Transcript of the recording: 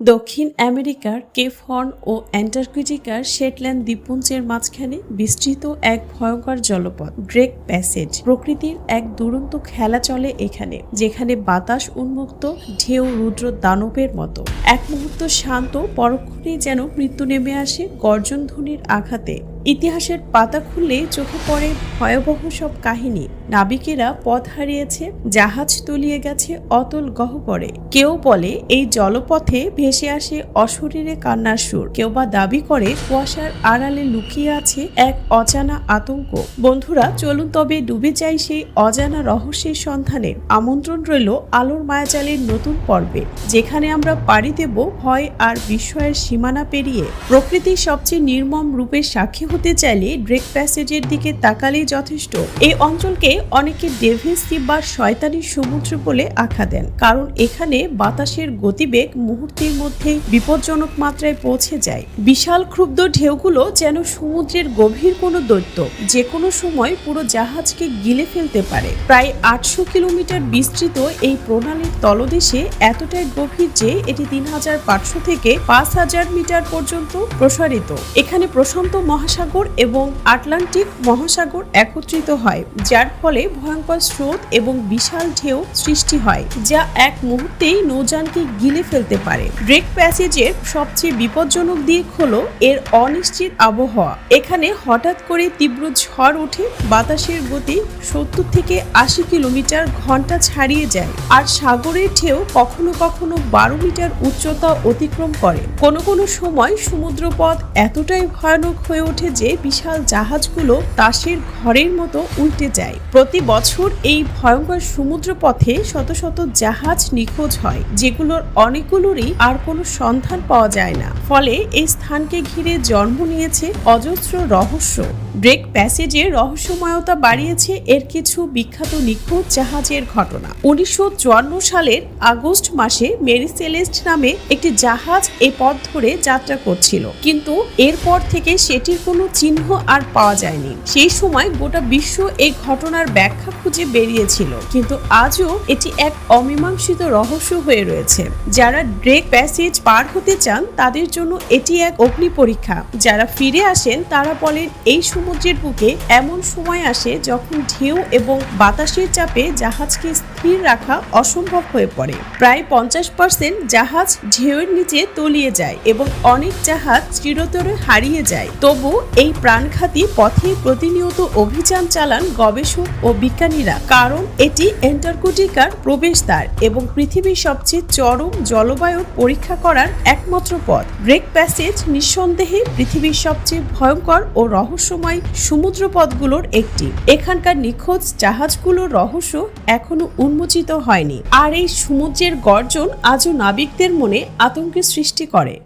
দক্ষিণ আমেরিকার Cape Horn ও অ্যান্টার্কটিকার শেটল্যান্ড দ্বীপপুঞ্জের মাঝখানে বিস্তৃত এক ভয়ঙ্কর জলপথ গ্রেক প্যাসেজ। প্রকৃতির এক দুরন্ত খেলা চলে এখানে, যেখানে বাতাস উন্মুক্ত, ঢেউ, রুদ্র দানবের মতো। এক মুহূর্ত শান্ত, পরক্ষণেই যেন মৃত্যু নেমে আসে গর্জন ধ্বনির আঘাতে। ইতিহাসের পাতা খুললে চোখে পড়ে ভয়াবহ সব কাহিনী। নাবিকেরা পথ হারিয়েছে, জাহাজ তলিয়ে গেছে, অতল গহ্বরে। কেউ বলে, এই জলপথে ভেসে আসে অশরীরে কান্নার সুর। কেউ বা দাবি করে, কুয়াশার আড়ালে লুকিয়ে আছে এক অজানা আতঙ্ক। বন্ধুরা, চলুন তবে ডুবে যাই সেই অজানা রহস্যের সন্ধানে। আমন্ত্রণ রইল আলোর মায়াজালের নতুন পর্বে, যেখানে আমরা পাড়ি দেব ভয় আর বিস্ময়ের সীমানা পেরিয়ে। প্রকৃতির সবচেয়ে নির্মম রূপের সাক্ষী চাইলে ড্রেক প্যাসেজের দিকে তাকালেই যথেষ্ট। এই অঞ্চলকে অনেকে ডেভিস সি বা শয়তানির সমুদ্র বলে আখ্যা দেন। কারণ এখানে বাতাসের গতিবেগ মুহূর্তের মধ্যে বিপজ্জনক মাত্রায় পৌঁছে যায়। বিশাল ক্ষুব্ধ ঢেউগুলো যেন সমুদ্রের গভীর কোনো দৈত্য যে কোনো সময় পুরো জাহাজকে গিলে ফেলতে পারে। প্রায় আটশো কিলোমিটার বিস্তৃত এই প্রণালীর তলদেশে এতটাই গভীর যে এটি তিন হাজার পাঁচশো থেকে পাঁচ হাজার মিটার পর্যন্ত প্রসারিত। এখানে প্রশান্ত মহাসাগর এবং আটলান্টিক মহাসাগর একত্রিত হয়, যার ফলে ভয়ঙ্কর স্রোত এবং বিশাল ঢেউ সৃষ্টি হয়, যা এক মুহূর্তেই নৌযানকে গিলে ফেলতে পারে। ড্রেক প্যাসেজের সবচেয়ে বিপজ্জনক দিক হলো এর অনিশ্চিত আবহাওয়া। এখানে হঠাৎ করে তীব্র ঝড় ওঠে, বাতাসের গতি সত্তর থেকে আশি কিলোমিটার ঘণ্টা ছাড়িয়ে যায়, আর সাগরের ঢেউ কখনো কখনো বারো মিটার উচ্চতা অতিক্রম করে। কোনো কোনো সময় সমুদ্রপথ এতটাই ভয়ানক হয়ে ওঠে যে বিশাল জাহাজগুলো তাসের ঘরের মতো উল্টে যায়। প্রতি বছর এই ভয়ঙ্কর সমুদ্র পথে শত শত জাহাজ নিখোঁজ হয়, যেগুলোর অনেকগুলোরই আর কোনো সন্ধান পাওয়া যায় না। ফলে এই স্থানকে ঘিরে জন্ম নিয়েছে অজস্র রহস্য। ব্রেক প্যাসেজে রহস্যময়তা বাড়িয়েছে এর কিছু বিখ্যাত নিখোঁজ জাহাজের ঘটনা। উনিশশো চুয়ান্ন সালের আগস্ট মাসে মেরি সেলেস্ট নামে একটি জাহাজ এ পথ ধরে যাত্রা করছিল। কিন্তু এরপর থেকে সেটির কোনো চিহ্ন আর পাওয়া যায়নি। সেই সময় গোটা বিশ্ব এই ঘটনার ব্যাখ্যা খুঁজে বেরিয়েছিল। কিন্তু আজও এটি এক অমীমাংসিত রহস্য হয়ে রয়েছে। যারা ড্রেক প্যাসেজ পার হতে চান, তাদের জন্য এটি এক অগ্নি পরীক্ষা। যারা ফিরে আসেন, তারা বলেন, এই সমুদ্রের বুকে এমন সময় আসে যখন ঢেউ এবং বাতাসের চাপে জাহাজকে স্থির রাখা অসম্ভব হয়ে পড়ে। প্রায় পঞ্চাশ পার্সেন্ট জাহাজ ঢেউয়ের নিচে তলিয়ে যায় এবং অনেক জাহাজ চিরতরে হারিয়ে যায়। তবু এই প্রাণঘাতী পথে প্রতিনিয়ত অভিযান চালান গবেষক ও বিজ্ঞানীরা, কারণ এটি অ্যান্টার্কটিকার প্রবেশদ্বার এবং পৃথিবীর সবচেয়ে চরম জলবায়ু পরীক্ষা করার একমাত্র পথ। ব্রেক প্যাসেজ নিঃসন্দেহে পৃথিবীর সবচেয়ে ভয়ঙ্কর ও রহস্যময় সমুদ্র পথগুলোর একটি। এখানকার নিখোঁজ জাহাজগুলোর রহস্য এখনও উন্মোচিত হয়নি, আর এই সমুদ্রের গর্জন আজও নাবিকদের মনে আতঙ্কের সৃষ্টি করে।